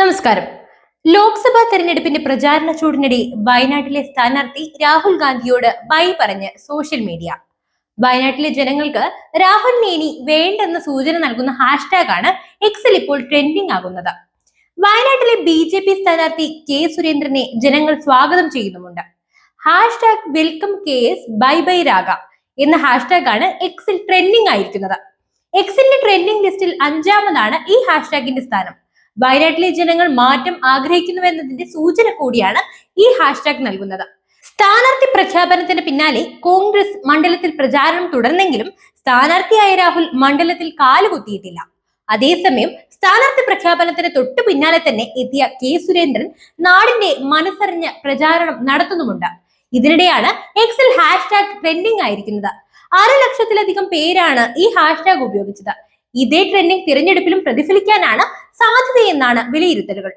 നമസ്കാരം. ലോക്സഭാ തെരഞ്ഞെടുപ്പിന്റെ പ്രചാരണ ചൂടിനിടെ വയനാട്ടിലെ സ്ഥാനാർത്ഥി രാഹുൽ ഗാന്ധിയോട് ബൈ പറഞ്ഞ് സോഷ്യൽ മീഡിയ. വയനാട്ടിലെ ജനങ്ങൾക്ക് രാഹുലിനെ ഇനി വേണ്ടെന്ന സൂചന നൽകുന്ന ഹാഷ്ടാഗ് ആണ് എക്സിൽ ഇപ്പോൾ ട്രെൻഡിംഗ് ആകുന്നത്. വയനാട്ടിലെ ബി ജെ പി സ്ഥാനാർത്ഥി കെ സുരേന്ദ്രനെ ജനങ്ങൾ സ്വാഗതം ചെയ്യുന്നുമുണ്ട്. Hashtag welcome K S bye bye Raga എന്ന ഹാഷ്ടാഗ് ആണ് എക്സിൽ ട്രെൻഡിംഗ് ആയിരിക്കുന്നത്. എക്സിന്റെ ട്രെൻഡിംഗ് ലിസ്റ്റിൽ അഞ്ചാമതാണ് ഈ ഹാഷ്ടാഗിന്റെ സ്ഥാനം. വയനാട്ടിലെ ജനങ്ങൾ മാറ്റം ആഗ്രഹിക്കുന്നു ആഗ്രഹിക്കുന്നുവെന്നതിന്റെ സൂചന കൂടിയാണ് ഈ ഹാഷ്ടാഗ് നൽകുന്നത്. സ്ഥാനാർത്ഥി പ്രഖ്യാപനത്തിന് പിന്നാലെ കോൺഗ്രസ് മണ്ഡലത്തിൽ പ്രചാരണം തുടർന്നെങ്കിലും സ്ഥാനാർത്ഥിയായ രാഹുൽ മണ്ഡലത്തിൽ കാലുകുത്തിയിട്ടില്ല അതേസമയം സ്ഥാനാർത്ഥി പ്രഖ്യാപനത്തിന് തൊട്ടു പിന്നാലെ തന്നെ എത്തിയ കെ സുരേന്ദ്രൻ നാടിന്റെ മനസ്സറിഞ്ഞ പ്രചാരണം നടത്തുന്നുമുണ്ട്. ഇതിനിടെയാണ് എക്സിൽ ഹാഷ്ടാഗ് ട്രെൻഡിംഗ് ആയിരിക്കുന്നത്. അര ലക്ഷത്തിലധികം പേരാണ് ഈ ഹാഷ്ടാഗ് ഉപയോഗിച്ചത്. ഇതേ ട്രെൻഡിംഗ് തിരഞ്ഞെടുപ്പിലും പ്രതിഫലിക്കാനാണ് സാധ്യതയെന്നാണ് വിലയിരുത്തലുകൾ.